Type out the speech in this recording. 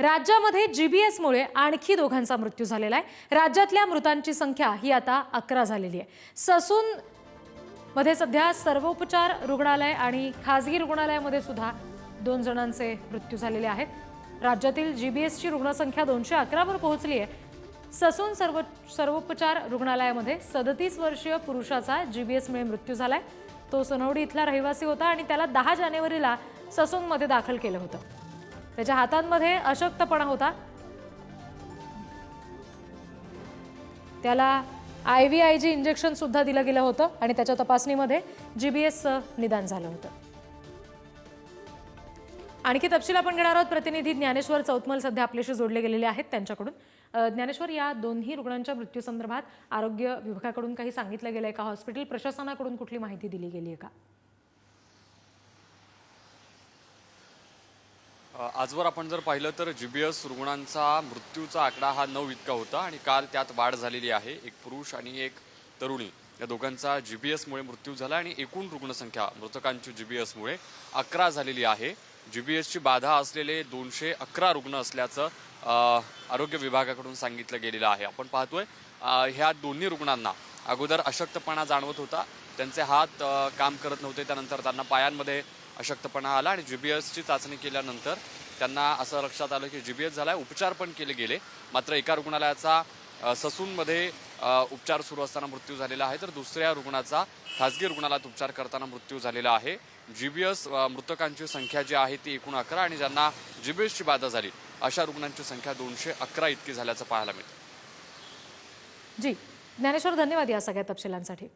राज्यामध्ये जीबीएसमुळे आणखी दोघांचा मृत्यू झालेला आहे. राज्यातल्या मृतांची संख्या ही आता अकरा झालेली आहे. ससून मध्ये सध्या सर्वोपचार रुग्णालय आणि खाजगी रुग्णालयामध्ये सुद्धा दोन जणांचे मृत्यू झालेले आहेत. राज्यातील जीबीएसची रुग्णसंख्या दोनशे अकरावर पोहोचली आहे. ससून सर्व सर्वोपचार रुग्णालयामध्ये सदतीस वर्षीय पुरुषाचा जीबीएसमुळे मृत्यू झालाय. तो सोनवडी इथला रहिवासी होता आणि त्याला दहा जानेवारीला ससूनमध्ये दाखल केलं होतं. त्याच्या हातांमध्ये अशक्तपणा होता. त्याला I V I G injection सुद्धा दिलं गेलं होतं आणि त्याच्या तपासणीमध्ये जीबीएसचं निदान झालं होतं. आणखी तपशील आपण घेणार आहोत. प्रतिनिधी ज्ञानेश्वर चौतमल सध्या आपल्याशी जोडले गेलेले आहेत त्यांच्याकडून. ज्ञानेश्वर या दोन्ही रुग्णांच्या मृत्यूसंदर्भात आरोग्य विभागाकडून काही सांगितलं गेलंय का? हॉस्पिटल प्रशासनाकडून कुठली माहिती दिली गेली आहे का? आजवर आपण जर पाहिलं तर जी बी एस रुग्णांचा मृत्यूचा आकडा हा नऊ इतका होता आणि काल त्यात वाढ झालेली आहे. एक पुरुष आणि एक तरुणी. या दोघांचा जी बी एसमुळे मृत्यू झाला आणि एकूण रुग्णसंख्या मृतकांची जी बी एसमुळे अकरा झालेली आहे. जी बी एसची बाधा असलेले दोनशे अकरा रुग्ण असल्याचं आरोग्य विभागाकडून सांगितलं गेलेलं आहे. आपण पाहतोय ह्या दोन्ही रुग्णांना अगोदर अशक्तपणा जाणवत होता. त्यांचे हात काम करत नव्हते. त्यानंतर त्यांना पायांमध्ये अशक्तपणा आला आणि जीबीएसची चाचणी केल्यानंतर त्यांना असं लक्षात आलं की जीबीएस झालाय उपचार पण केले गेले. मात्र एका रुग्णालयाचा ससूनमध्ये उपचार सुरू असताना मृत्यू झालेला आहे. तर दुसऱ्या रुग्णाचा खासगी रुग्णालयात उपचार करताना मृत्यू झालेला आहे. जीबीएस मृतकांची संख्या जी आहे ती एकूण अकरा आणि ज्यांना जीबीएसची बाधा झाली अशा रुग्णांची संख्या दोनशे अकरा इतकी झाल्याचं पाहायला मिळतं. जी ज्ञानेश्वर धन्यवाद या सगळ्या तपशिलांसाठी.